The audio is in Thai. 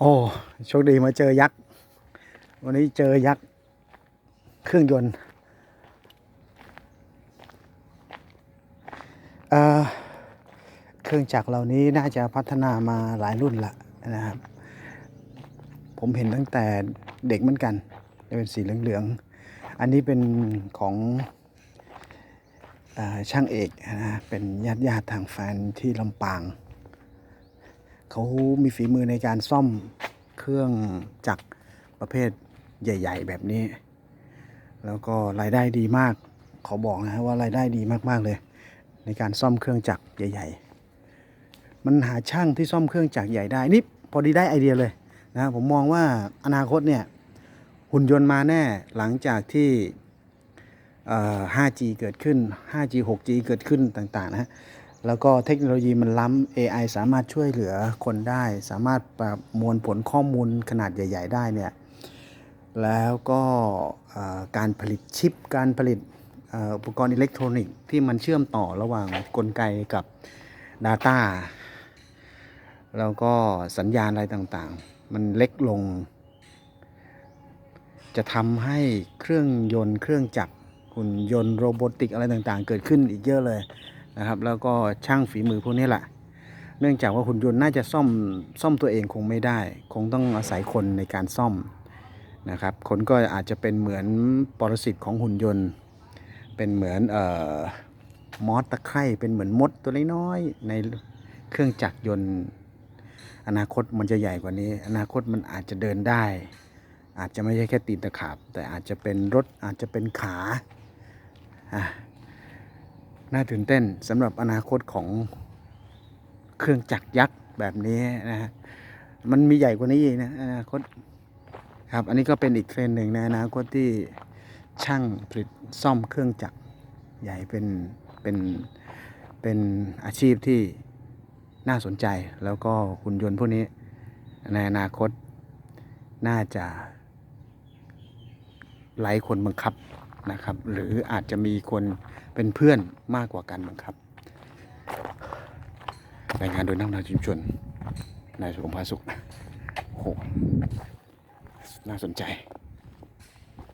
โอ้โชคดีมาเจอยักษ์ วันนี้เจอยักษ์ เครื่องยนต์เออเครื่องจักรเหล่านี้น่าจะพัฒนามาหลายรุ่นละนะครับ ผมเห็นตั้งแต่เด็กเหมือนกันจะเป็นสีเหลืองๆ อันนี้เป็นของอช่างเอกนะเป็นญาติญาติทางแฟนที่ลำปาง เขามีฝีมือในการซ่อมเครื่องจักรประเภทใหญ่ ๆ แบบนี้ แล้วก็รายได้ดีมากขาบอกนะว่ารายได้ดีมากๆเลย ในการซ่อมเครื่องจักรใหญ่ ๆ มันหาช่างที่ซ่อมเครื่องจักรใหญ่ได้นี่พอดีได้ไอเดียเลยนะผมมองว่าอนาคตเนี่ยหุ่นยนต์มาแน่หลังจากที่ 5G เกิดขึ้น 5G 6G เกิดขึ้นต่างๆนะฮะ แล้วก็เทคโนโลยีมันล้ำ AI สามารถช่วยเหลือคนได้ สามารถประมวลผลข้อมูลขนาดใหญ่ ๆ ได้เนี่ย แล้วก็การผลิตชิป การผลิตอุปกรณ์อิเล็กทรอนิกส์ที่มันเชื่อมต่อระหว่างกลไกกับ Data แล้วก็สัญญาณอะไรต่างๆ มันเล็กลง จะทำให้เครื่องยนต์เครื่องจักรหุ่นยนต์โรบอติกอะไรต่างๆ เกิดขึ้นอีกเยอะเลย นะครับ แล้วก็ช่างฝีมือพวกนี้แหละ เนื่องจากว่าหุ่นยนต์น่าจะซ่อมซ่อมตัวเองคงไม่ได้ คงต้องอาศัยคนในการซ่อมนะครับคนก็อาจจะเป็นเหมือนปรสิตของหุ่นยนต์ เป็นเหมือนเอ่อมอสตะไคร่เป็นเหมือนมดตัวน้อยๆในเครื่องจักรยนต์ อนาคตมันจะใหญ่กว่านี้ อนาคตมันอาจจะเดินได้ อาจจะไม่ใช่แค่ตีนตะขาบ แต่อาจจะเป็นรถอาจจะเป็นขาอะ น่าตื่นเต้นสำหรับอนาคตของเครื่องจักรยักษ์แบบนี้นะฮะมันมีใหญ่กว่านี้อีกนะอนาคตครับ อันนี้ก็เป็นอีกเทรนด์หนึ่งในอนาคตที่ช่างผลิตซ่อมเครื่องจักรใหญ่เป็นเป็นเป็นอาชีพที่น่าสนใจ แล้วก็หุ่นยนต์พวกนี้ในอนาคตน่าจะไล่คนบังคับ นะครับ หรืออาจจะมีคนเป็นเพื่อนมากกว่ากันบังคับรายงานโดยนักนาชุมชนนายสุขภาสุขโหน่าสนใจ